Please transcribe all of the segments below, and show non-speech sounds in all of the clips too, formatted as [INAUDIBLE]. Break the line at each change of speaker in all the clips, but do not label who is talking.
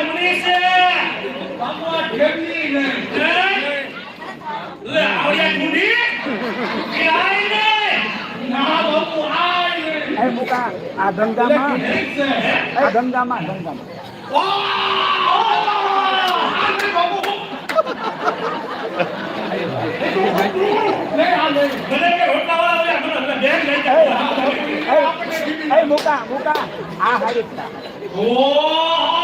હોય એવું લાગે આવડ્યા ના બાપા રામણી રે આવડ્યા રામણી છે બાપા ઠેકની રે લે આવડ્યા કુંડી એ આય ને ના બાપુ આય ને
એ મુકા આ ગંગામાં એ ગંગામાં ગંગામાં એ મુકા મુકા આ હારી આ આ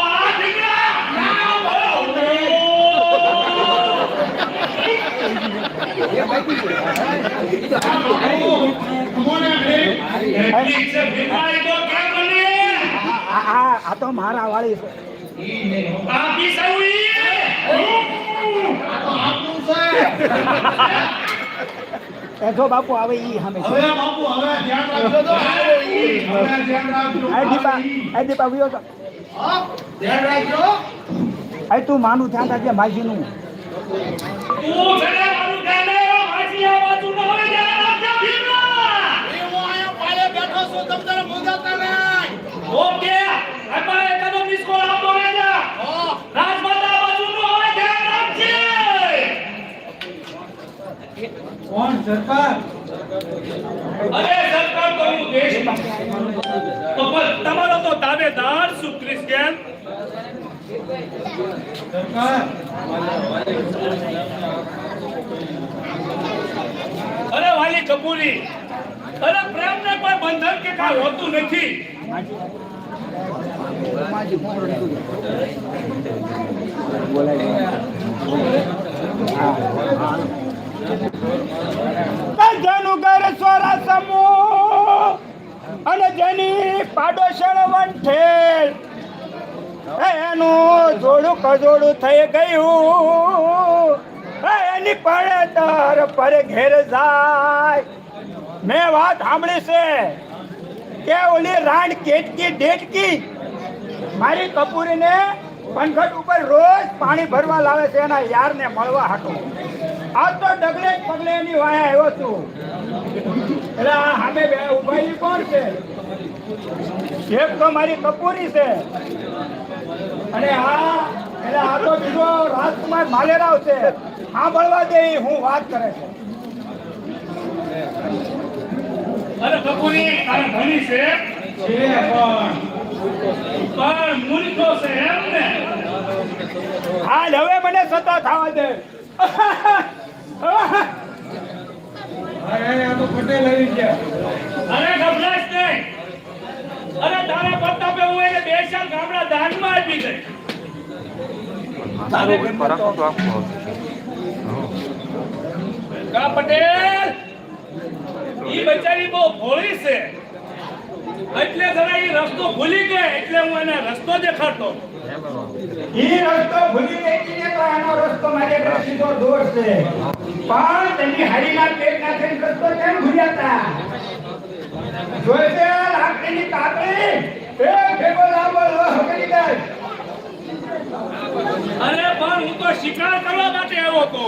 આ તો મારા વાળી છે બાપુ આવે ઈ એ દીપા વિયો
ધ્યાન
તું માનું ધ્યાન રાખજે માજી
હું
ઓકે એકાદો આપો રેજા રાજમાતા બાજુનું હવે ધ્યાન રાખજે.
કોણ? સરકાર?
અરે સરકાર તો હું દેશ તો પણ તમારો તો શું
સરકાર?
અરે વાલી કપૂરી અરે પ્રેમ ને કોઈ બંધન કે કાંઈ હોતું નથી.
અને જેની પાડોશણ વંઠેલ એનું જોડું કજોડું થઈ ગયું. એની એની પડતર પર ઘેર જાય. મેં વાત સાંભળી છે. કે ઓલી રાણ કેટકી ડેટકી. મારી કપૂરીને પનઘટ ઉપર રોજ પાણી ભરવા લાવે છે એના યારને મળવા હાટો. આ તો ડગલે જ પગલે એની વાયા આવ્યો છું. એટલે આ સામે બે ઉભાઈ કોણ છે? એક તો મારી કપૂરી છે. અને આ, એટલે આ તો બીજો રાજકુમાર માલેરાવ છે. સાંભળવા દે હું વાત કરે છે.
અરે બકુની તારા ધણી છે.
છે પણ
પણ મૂર્ખો છે એમ ને.
હાલ હવે મને સતા થવા દે.
અરે આ તો પટેલ આવી ગયા.
અરે ગભરાશ નહીં. અરે તારા પે હું એને બે ચાર ગામડા દાનમાં આપી દઈ કા પટેલ? ઈ બચારી બહુ ભોળી છે. એટલે જરા ઈ રસ્તો ભૂલી ગઈ એટલે હું એને રસ્તો દેખાડતો.
ઈ રસ્તો ભૂલી ગઈ ને તો એનો રસ્તો મારે પ્રસિદ્ધો દોર છે. પણ તેની હારીના પેટ ના થઈને રસ્તો કેમ ભૂલ્યા હતા. જોઈ છે લાકડીની કાપડી એ ભેગો લાંબો લોહ કરી દે.
અરે પણ હું તો શિકાર કરવા માટે આવ્યો હતો.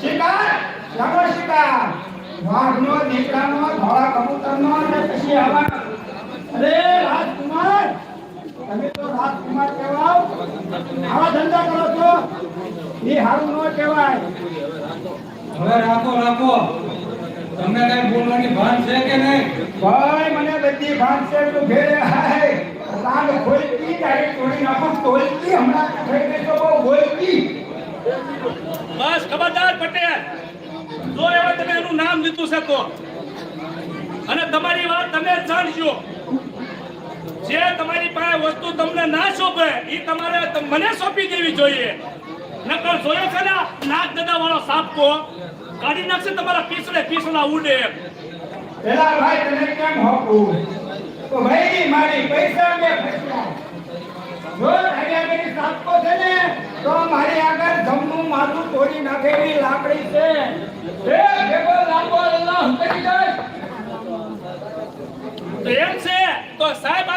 શિકાર? લાંબો શિકાર. વાઘનો દીપડાનો ધોળા કબૂતરનો અને પછી આવા. અરે રાજકુમાર! તમે તો રાજકુમાર કહેવાઓ. આવા ધંધા કરો છો. એ હારું ન કહેવાય.
હવે રાખો રાખો. તમને કઈ બોલવાની ભાન છે કે નહીં?
ભાઈ મને બધી ભાન છે. તું ભેળે હાય. રાગ ખોલતી તારી તોડી નાખો તોલતી. હમણાં થઈ ગઈ તો બહુ બોલતી.
બસ ખબરદાર પટેલ. જો એવા તમે એનું નામ લીધું છે તો. અને તમારી વાત તમે જાણજો. જે તમારી પાસે વસ્તુ તમને ના શોભે એ તમારે મને સોંપી દેવી જોઈએ. નકર જોયો છે ને નાક દાદા વાળો સાપકો, કાઢી નાખશે તમારા પીસડે પીસડા ઉડે
પેલા ભાઈ તને કેમ હોકું તો ભાઈ મારી પૈસા મે ફસ્યા જો તો મારી આગળ ધમનું માથું તોડી નાખેલી લાકડી છે. હે ભેગો લાંબો અલ્લાહ કરી જાય.
એમ છે, તો સાહેબ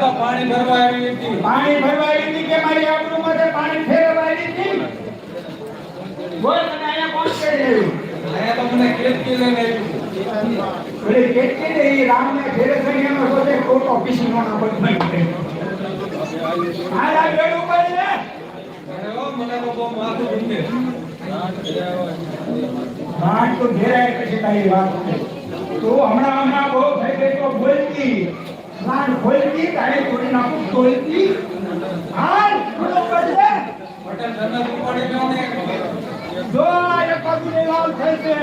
તો પાણી ભરવા આવી હતી.
પાણી ભરવા આવી હતી કે મારી આબરૂ માટે પાણી ફેરવા આવી હતી? બોલ તને અહીંયા કોણ કરી રહ્યું
અહીંયા તો મને કેટકી લઈને આવ્યું
એટલે કેટલી ને ઈ રામને ફેરે થઈ એનો સોચે ખોટો ઓફિસ નો ના બદલાઈ આ બેડ ઉપર છે.
અરે ઓ મને તો બહુ માથું દુખે.
હાથ તો ઘેરાય પછી તારી વાત તો હમણાં હમણાં બહુ થઈ ગઈ તો બોલતી. રાન ખોલતી તારી તોડી નાખું તોલતી હાલ
ઉપાડી જાઓ ને
જો એક બાજુની લાલ થઈ છે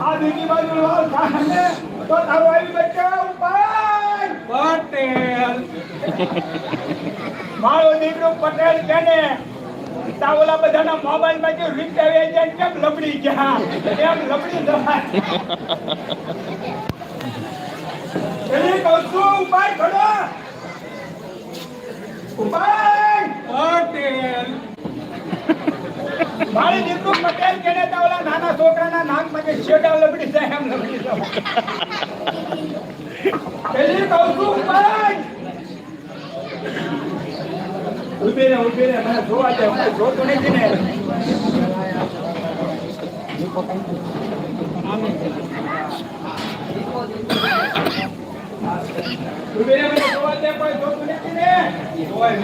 આ બીજી બાજુ લાલ થાય ને તો તારો આવી બચ્ચા ઉપર?
પટેલ.
મારો દીકરો પટેલ છે ને ઓલા બધાના મોબાઈલ જે રીત આવે જાય કેમ લબડી ગયા? કેમ લબડી જવાય [LAUGHS] એની કહું ઉપાય ઉપાય.
પટેલ.
મારી દીકરો પટેલ કે ને નાના છોકરાના નાકમાંથી શેડા લબડી જાય એમ લબડી જવાય એની કહું છું ઉપાય. ઊભી રે ઊભી રે મને જોવા દે હું જોતો નથી ને. રે મને જોવા દે કોઈ જોતું ને કોઈ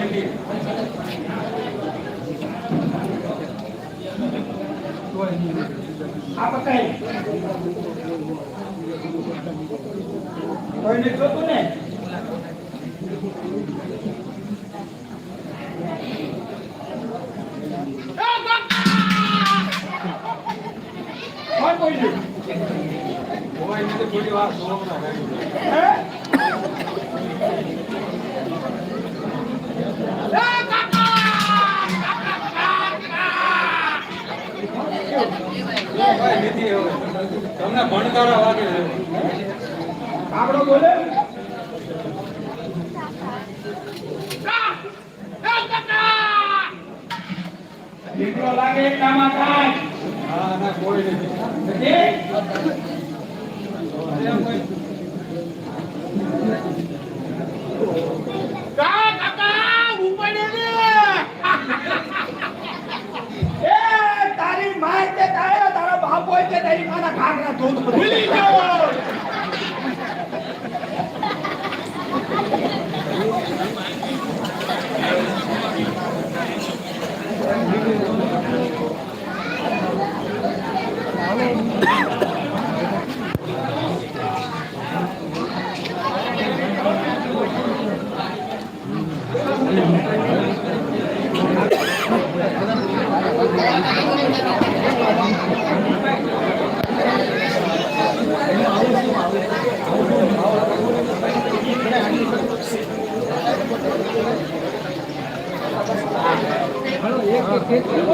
થોડી વાર
આપણો બોલે? દીકરો લાગે એટલામાં થાય.
હા ના કોઈ નથી
નથી?
એમ કોઈ
એ તારી માય તે તારા તારા બાપ હોય તે તારી માના ઘાઘરા ધોધ